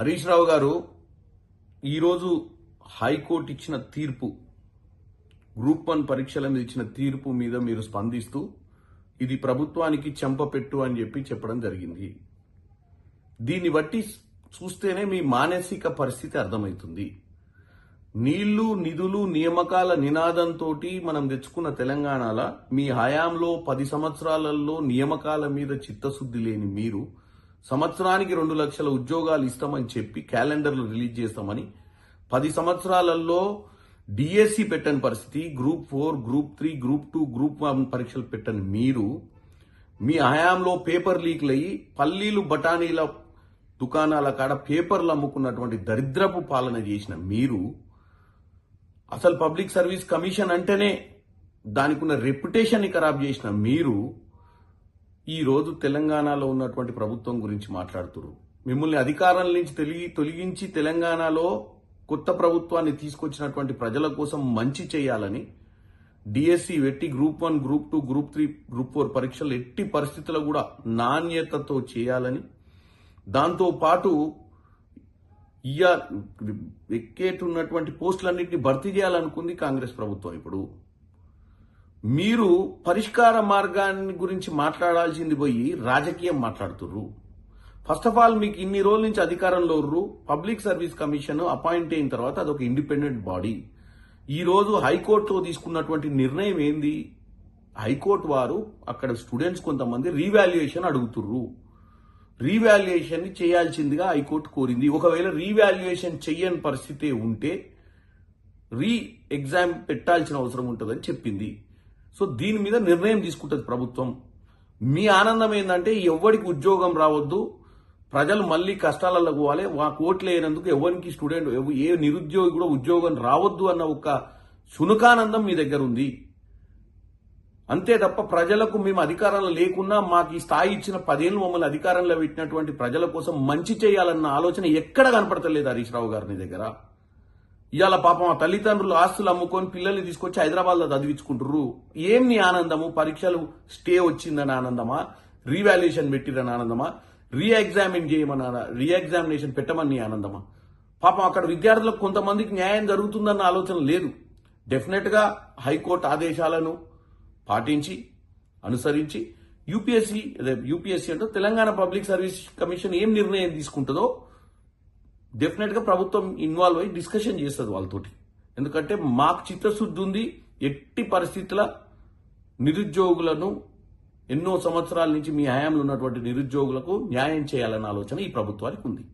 హరీష్ రావు గారు ఈరోజు హైకోర్టు ఇచ్చిన తీర్పు గ్రూప్ వన్ పరీక్షల మీద ఇచ్చిన తీర్పు మీద మీరు స్పందిస్తూ ఇది ప్రభుత్వానికి చెంపపెట్టు అని చెప్పి చెప్పడం జరిగింది. దీన్ని బట్టి చూస్తేనే మీ మానసిక పరిస్థితి అర్థమవుతుంది. నీళ్ళు నిధులు నియామకాల నినాదంతో మనం తెచ్చుకున్న తెలంగాణలో మీ హయాంలో పది సంవత్సరాలలో నియామకాల మీద చిత్తశుద్ధి లేని మీరు సంవత్సరానికి రెండు లక్షల ఉద్యోగాలు ఇస్తామని చెప్పి క్యాలెండర్లు రిలీజ్ చేస్తామని పది సంవత్సరాలలో డిఎస్సి పెట్టని పరిస్థితి group four group three group two group one పరీక్షలు పెట్టని మీరు మీ హయాంలో పేపర్ లీక్లు అయ్యి పల్లీలు బఠానీల దుకాణాల కాడ పేపర్లు అమ్ముకున్నటువంటి దరిద్రపు పాలన చేసిన మీరు అసలు పబ్లిక్ సర్వీస్ కమిషన్ అంటేనే దానికి ఉన్న రెప్యుటేషన్ ఖరాబ్ చేసిన మీరు ఈ రోజు తెలంగాణలో ఉన్నటువంటి ప్రభుత్వం గురించి మాట్లాడుతున్నారు మిమ్మల్ని అధికారం నుంచి తొలగి తొలగించి తెలంగాణలో కొత్త ప్రభుత్వాన్ని తీసుకొచ్చినటువంటి ప్రజల కోసం మంచి చేయాలని డిఎస్సి వెట్టి group one group two group three group four పరీక్షలు ఎట్టి పరిస్థితుల్లో కూడా నాణ్యతతో చేయాలని దాంతో పాటు ఇయ్య ఎక్కేటున్నటువంటి పోస్టులన్నింటినీ భర్తీ చేయాలనుకుంది కాంగ్రెస్ ప్రభుత్వం ఇప్పుడు. మీరు పరిష్కార మార్గాన్ని గురించి మాట్లాడాల్సింది పోయి రాజకీయం మాట్లాడుతుర్రు. ఫస్ట్ ఆఫ్ ఆల్ మీకు ఇన్ని రోజుల నుంచి అధికారంలో ఉర్రు. పబ్లిక్ సర్వీస్ కమిషన్ అపాయింట్ అయిన తర్వాత అదొక ఇండిపెండెంట్ బాడీ ఈరోజు హైకోర్టు తీసుకున్నటువంటి నిర్ణయం ఏంది? హైకోర్టు వారు అక్కడ స్టూడెంట్స్ కొంతమంది రీవాల్యుయేషన్ అడుగుతుర్రు. రీవాల్యుయేషన్ చేయాల్సిందిగా హైకోర్టు కోరింది. ఒకవేళ రీవాల్యుయేషన్ చెయ్యని పరిస్థితి ఉంటే రీ ఎగ్జామ్ పెట్టాల్సిన అవసరం ఉంటుందని చెప్పింది. సో దీని మీద నిర్ణయం తీసుకుంటుంది ప్రభుత్వం. మీ ఆనందం ఏంటంటే ఎవరికి ఉద్యోగం రావద్దు ప్రజలు మళ్ళీ కష్టాలలో పోవాలి వా కోట్లు వేయనందుకు ఎవరికి స్టూడెంట్ ఏ నిరుద్యోగి కూడా ఉద్యోగం రావద్దు అన్న ఒక సునకానందం మీ దగ్గర ఉంది. అంతే తప్ప ప్రజలకు మేము అధికారంలో లేకున్నా మాకు ఈ స్థాయి ఇచ్చిన పదేళ్ళు మమ్మల్ని అధికారంలో పెట్టినటువంటి ప్రజల కోసం మంచి చేయాలన్న ఆలోచన ఎక్కడ కనపడతలేదు హరీష్ రావు గారిని దగ్గర. ఇవాళ పాపం ఆ తల్లిదండ్రులు ఆస్తులు అమ్ముకొని పిల్లల్ని తీసుకొచ్చి హైదరాబాద్లో చదివించుకుంటారు ఏం నీ ఆనందము? పరీక్షలు స్టే వచ్చిందని ఆనందమా? రీవాల్యుయేషన్ పెట్టిరని ఆనందమా? రీఎగ్జామిన్ చేయమని రీఎగ్జామినేషన్ పెట్టమని నీ ఆనందమా? పాపం అక్కడ విద్యార్థులకు కొంతమందికి న్యాయం జరుగుతుందన్న ఆలోచన లేదు. డెఫినెట్గా హైకోర్టు ఆదేశాలను పాటించి అనుసరించి యూపీఎస్సీ యూపీఎస్సీ అంటే తెలంగాణ పబ్లిక్ సర్వీస్ కమిషన్ ఏం నిర్ణయం తీసుకుంటుందో డెఫినెట్గా ప్రభుత్వం ఇన్వాల్వ్ అయ్యి డిస్కషన్ చేస్తుంది వాళ్ళతోటి. ఎందుకంటే మాకు చిత్తశుద్ధి ఉంది ఎట్టి పరిస్థితుల నిరుద్యోగులను ఎన్నో సంవత్సరాల నుంచి మీ హయాంలో ఉన్నటువంటి నిరుద్యోగులకు న్యాయం చేయాలన్న ఆలోచన ఈ ప్రభుత్వానికి ఉంది.